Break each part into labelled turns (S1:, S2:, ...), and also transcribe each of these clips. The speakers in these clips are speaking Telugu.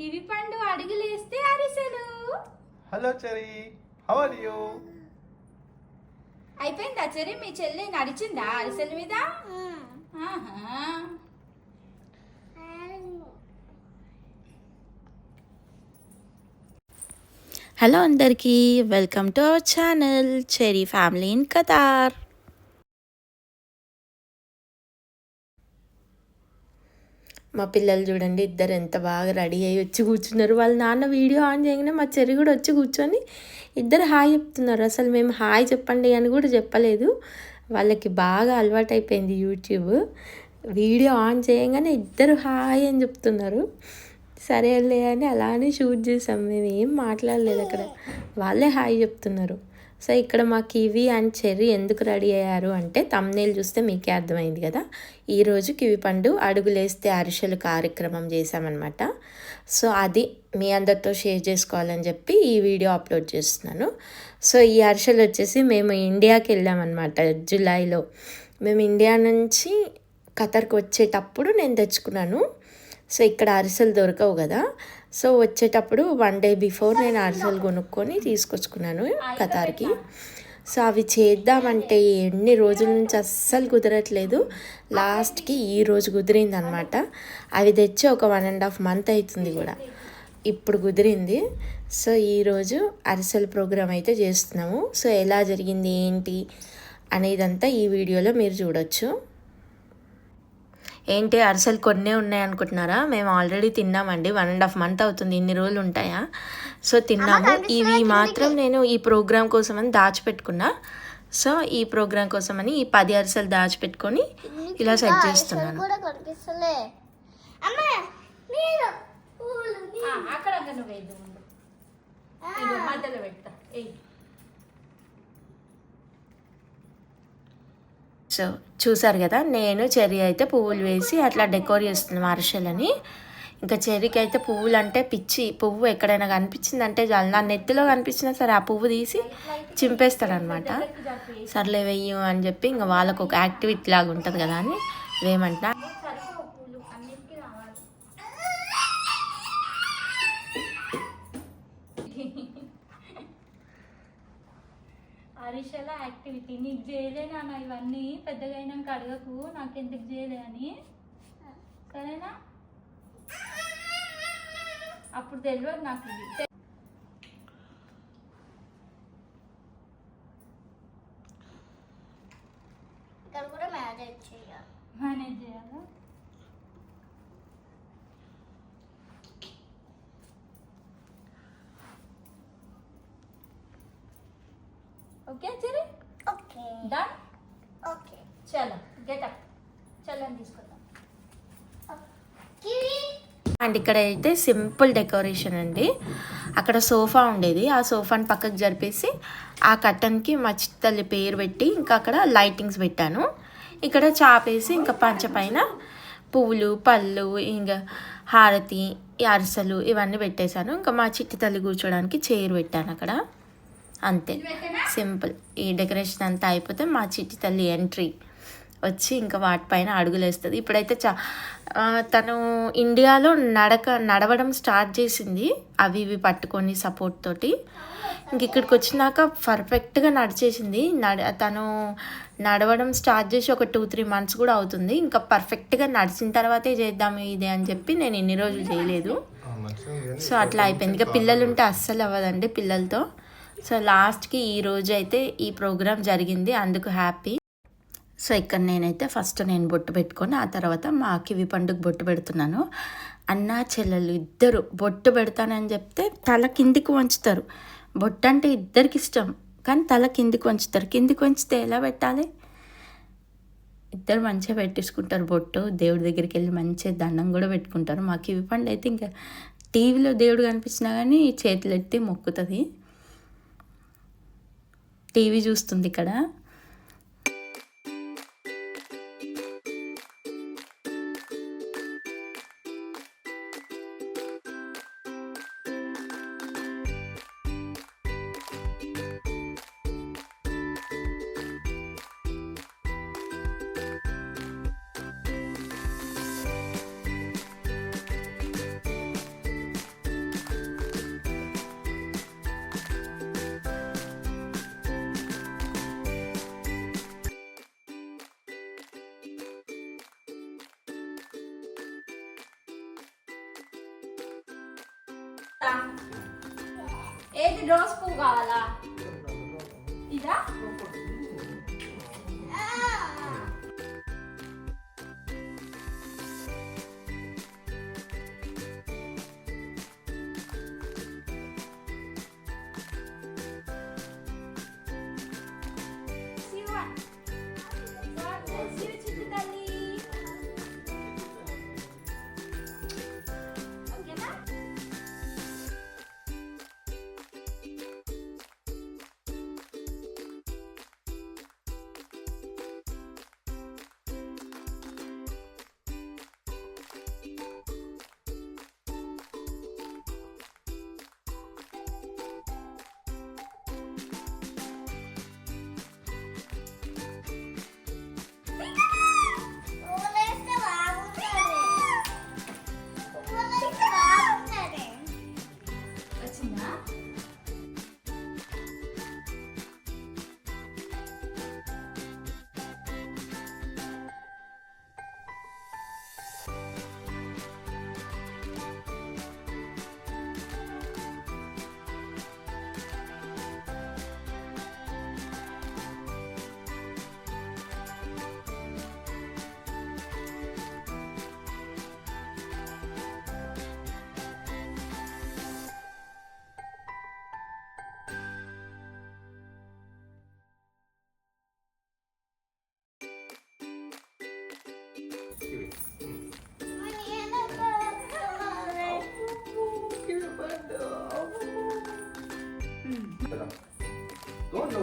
S1: కివి పండు అడుగులేస్తే అరిసెలు.
S2: Hello Cherry how are you
S1: అయిపోయిందా చెరి మీ చెల్లి నడిచిందా అరిసెల మీద? ఆహా.
S3: హలో అందరికీ welcome to our channel Cherry family in Qatar మా పిల్లలు చూడండి ఇద్దరు ఎంత బాగా రెడీ అయ్యి వచ్చి కూర్చున్నారు. వాళ్ళ నాన్న వీడియో ఆన్ చేయగానే మా చెరి కూడా వచ్చి కూర్చొని ఇద్దరు హాయ్ చెప్తున్నారు. అసలు మేము హాయ్ చెప్పండి అని కూడా చెప్పలేదు. వాళ్ళకి బాగా అలవాటైపోయింది యూట్యూబ్. వీడియో ఆన్ చేయగానే ఇద్దరు హాయ్ అని చెప్తున్నారు. సరేలే అని అలానే షూట్ చేసాం. మేము ఏం మాట్లాడలేదు అక్కడ. వాళ్ళే హాయ్ చెప్తున్నారు. సో ఇక్కడ మా కివి అండ్ చెర్రీ ఎందుకు రెడీ అయ్యారు అంటే తమ్నేల్ చూస్తే మీకే అర్థమైంది కదా. ఈరోజు కివి పండు అడుగులేస్తే అరిసెలు కార్యక్రమం చేశామన్నమాట. సో అది మీ అందరితో షేర్ చేసుకోవాలని చెప్పి ఈ వీడియో అప్లోడ్ చేస్తున్నాను. సో ఈ అరిసెలు వచ్చేసి మేము ఇండియాకి వెళ్ళామన్నమాట జూలైలో. మేము ఇండియా నుంచి ఖతర్కి వచ్చేటప్పుడు నేను తెచ్చుకున్నాను. సో ఇక్కడ అరిసెలు దొరకవు కదా. సో వచ్చేటప్పుడు వన్ డే బిఫోర్ నేను అరిసెలు కొనుక్కొని తీసుకొచ్చుకున్నాను కతార్కి. సో అవి చేద్దామంటే ఎన్ని రోజుల నుంచి అస్సలు కుదరట్లేదు. లాస్ట్కి ఈ రోజు కుదిరింది అనమాట అవి తెచ్చి ఒక వన్ అండ్ హాఫ్ మంత్ అవుతుంది కూడా. ఇప్పుడు కుదిరింది. సో ఈరోజు అరిసెల ప్రోగ్రామ్ అయితే చేస్తున్నాము. సో ఎలా జరిగింది ఏంటి అనేదంతా ఈ వీడియోలో మీరు చూడొచ్చు. ఏంటి అరిసెలు కొన్నే ఉన్నాయి అనుకుంటున్నారా? మేము ఆల్రెడీ తిన్నామండి. వన్ అండ్ హాఫ్ మంత్ అవుతుంది. ఇన్ని రోజులు ఉంటాయా? సో తిన్నాము. ఇవి మాత్రం నేను ఈ ప్రోగ్రామ్ కోసమని దాచిపెట్టుకున్నా. సో ఈ ప్రోగ్రామ్ కోసమని ఈ పది అరిసెలు దాచిపెట్టుకొని ఇలా సెట్ చేస్తున్నాను.
S1: అక్కడ నువ్వు మధ్యలో పెడతా.
S3: సో చూసారు కదా నేను చెర్రీ అయితే పువ్వులు వేసి అట్లా డెకోర్ చేస్తున్నాం అరిసెలని ఇంకా చెర్రీకి అయితే పువ్వులు అంటే పిచ్చి పువ్వు ఎక్కడైనా కనిపించిందంటే చాలు. నా నెత్తిలో కనిపించినా సరే ఆ పువ్వు తీసి చింపేస్తాడనమాట సర్లే వెయ్యి అని చెప్పి ఇంకా వాళ్ళకు ఒక యాక్టివిటీ లాగా ఉంటుంది కదా అని వేయమంటున్నా.
S1: యాక్టివిటీ. నీకు చేయలే నాన్న ఇవన్నీ పెద్దగా అయినాక అడగకు. నాకు ఎందుకు చేయలే అని. సరేనా? అప్పుడు తెలియదు నాకు ఇది.
S4: కూడా చేయాలి
S1: మేనేజ్ చేయాలా? ఓకే
S4: ఓకే
S1: డన్
S4: ఓకే
S1: చలో గెట్ అప్ చల్లని తీసుకుందాం.
S4: కివి
S3: అండ్ ఇక్కడ అయితే సింపుల్ డెకరేషన్ అండి. అక్కడ సోఫా ఉండేది. ఆ సోఫాని పక్కకు జరిపేసి ఆ కట్టన్కి మా చిత్తల్లి పేరు పెట్టి ఇంకా అక్కడ లైటింగ్స్ పెట్టాను. ఇక్కడ చాపేసి ఇంకా పంచ పైన పువ్వులు పళ్ళు ఇంకా హారతి అరిసెలు ఇవన్నీ పెట్టేశాను. ఇంకా మా చిట్టి తల్లి కూర్చోడానికి చైర్ పెట్టాను అక్కడ. అంతే. సింపుల్. ఈ డెకరేషన్ అంతా అయిపోతే మా చిట్టి తల్లి ఎంట్రీ. వచ్చి ఇంకా వాటిపైన అడుగులేస్తుంది. ఇప్పుడైతే చా తను ఇండియాలో నడక నడవడం స్టార్ట్ చేసింది. అవి ఇవి పట్టుకొని సపోర్ట్ తోటి. ఇంక ఇక్కడికి వచ్చినాక పర్ఫెక్ట్గా నడిచేసింది. నడ తను నడవడం స్టార్ట్ చేసి ఒక టూ త్రీ మంత్స్ కూడా అవుతుంది. ఇంకా పర్ఫెక్ట్గా నడిచిన తర్వాతే చేద్దాము ఇది అని చెప్పి నేను ఇన్ని రోజులు చేయలేదు. సో అట్లా అయిపోయింది. ఇంకా పిల్లలు ఉంటే అస్సలు అవ్వదండి పిల్లలతో. సో లాస్ట్కి ఈ రోజు అయితే ఈ ప్రోగ్రామ్ జరిగింది. అందుకు హ్యాపీ. సో ఇక్కడ నేనైతే ఫస్ట్ నేను బొట్టు పెట్టుకొని ఆ తర్వాత మా కివి పండుగ బొట్టు పెడుతున్నాను. అన్న చెల్లెలు ఇద్దరు బొట్టు పెడతానని చెప్తే తల కిందికి వంచుతారు. బొట్టు అంటే ఇద్దరికి ఇష్టం కానీ తల కిందికి వంచుతారు. కిందికి వంచితే ఎలా పెట్టాలి? ఇద్దరు మంచిగా పెట్టేసుకుంటారు బొట్టు. దేవుడి దగ్గరికి వెళ్ళి మంచిగా దండం కూడా పెట్టుకుంటారు. మా కివి పండు అయితే ఇంకా టీవీలో దేవుడు కనిపించినా కానీ చేతులు ఎత్తి మొక్కుతుంది. టీవీ చూస్తుంది ఇక్కడ.
S1: ఏది రోజ్ పువ్వు కావాలా? ఇదా?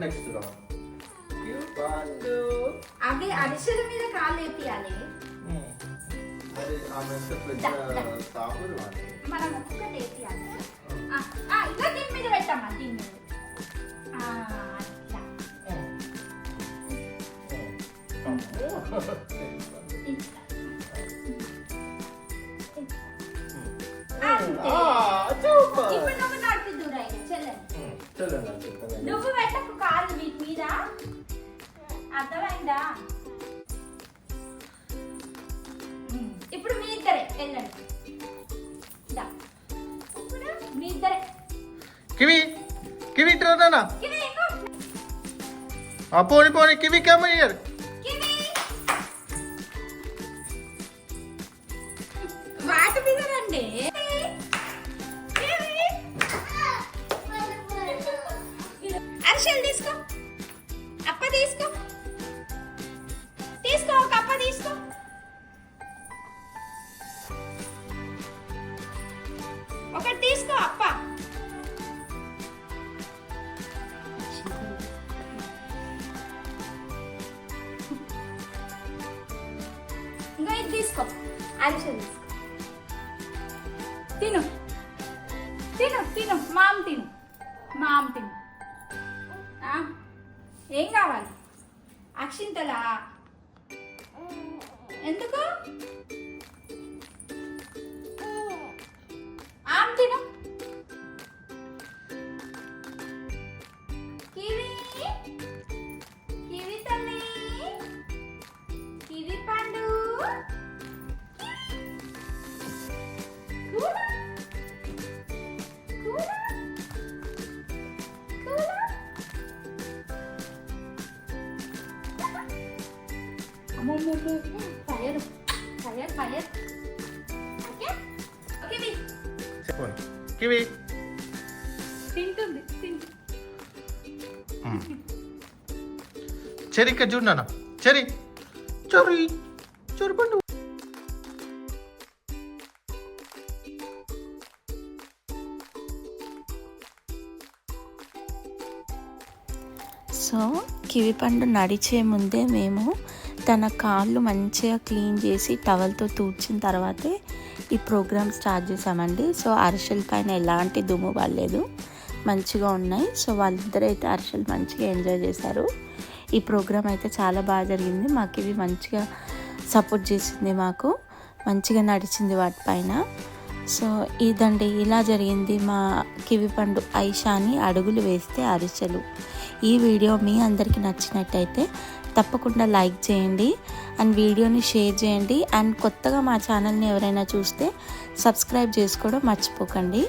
S2: నెక్స్ట్ రా కివి పండు
S1: అవి అరిసెల మీద కాలు వేపియాలి
S2: అది ఆమె ఎంత పెద్ద సాపురు అని
S1: మనం ఒక్కొక్కటి వేపియాలి ఆ, ఆ, ఇంకా దీని మీద పెట్టమ్మా దీని మీద ఆ, అట్లా. ఇట్లా. అంతే. ఇప్పుడు నువ్వు నడిపిద్దురా ఇక చెల్లెని నువ్వు పెట్టకు కాలు వీటి మీద అర్థమైందా? ఇప్పుడు మీ ఇద్దరే వెళ్ళండి. మీ ఇద్దరే.
S2: కివి కివి ఇట్రా పోని పోని కివి కమ్
S1: వాటి మీద రండి. అరిసెలు తీసుకో. అప్ప తీసుకో. తీసుకో ఒక అప్ప తీసుకో ఒకటి తీసుకో అప్ప ఇంకా ఇది తీసుకో అరిసెలు తీసుకో తిను తిను తిను మామ తిను మామ తిను ఆ, ఏం కావాలి అక్షింతలా ఎందుకు? ఆమ్ తిను. అమ్మో ఫైర్ ఓకే
S2: కివి
S1: తింటుంది తింటుంది.
S2: చెరి ఇక్కడ చూడు నాన్న. చెరి చొరి చొరి పండు.
S3: సో కివి పండు నడిచే ముందే మేము తన కాళ్ళు మంచిగా క్లీన్ చేసి టవల్తో తూడ్చిన తర్వాతే ఈ ప్రోగ్రామ్ స్టార్ట్ చేసామండి సో అరిసెల పైన ఎలాంటి దుమ్ము పడలేదు. మంచిగా ఉన్నాయి. సో వాళ్ళిద్దరూ అయితే అరిసెలు మంచిగా ఎంజాయ్ చేశారు. ఈ ప్రోగ్రామ్ అయితే చాలా బాగా జరిగింది. మాకు ఇవి మంచిగా సపోర్ట్ చేసింది మాకు. మంచిగా నడిచింది వాటిపైన సో ఇదండి. ఇలా జరిగింది మా కివి పండు ఐషాని అడుగులు వేస్తే అరిసెలు. ఈ వీడియో మీ అందరికీ నచ్చినట్టయితే తప్పకుండా లైక్ చేయండి అండ్ వీడియోని షేర్ చేయండి అండ్ కొత్తగా మా ఛానల్ని ఎవరైనా చూస్తే సబ్స్క్రైబ్ చేసుకోవడం మర్చిపోకండి.